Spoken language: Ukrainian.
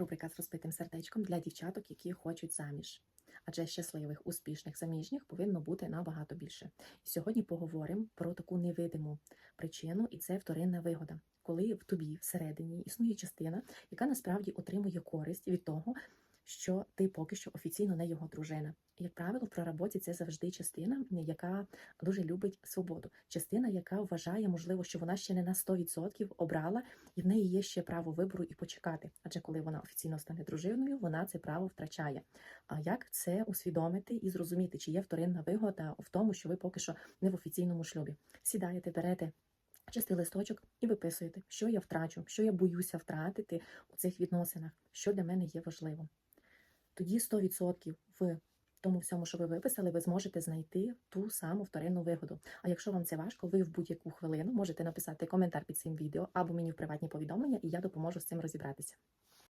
Рубрика з розбитим сердечком для дівчаток, які хочуть заміж. Адже щасливих, успішних заміжніх повинно бути набагато більше. Сьогодні поговоримо про таку невидиму причину, і це вторинна вигода, коли в тобі всередині існує частина, яка насправді отримує користь від того, що ти поки що офіційно не його дружина. Як правило, в проработі це завжди частина, яка дуже любить свободу. Частина, яка вважає, можливо, що вона ще не на 100% обрала, і в неї є ще право вибору і почекати. Адже коли вона офіційно стане дружиною, вона це право втрачає. А як це усвідомити і зрозуміти, чи є вторинна вигода в тому, що ви поки що не в офіційному шлюбі? Сідаєте, берете. Чистий листочок і виписуєте, що я втрачу, що я боюся втратити у цих відносинах, що для мене є важливо. Тоді 100% в тому всьому, що ви виписали, ви зможете знайти ту саму вторинну вигоду. А якщо вам це важко, ви в будь-яку хвилину можете написати коментар під цим відео або мені в приватні повідомлення, і я допоможу з цим розібратися.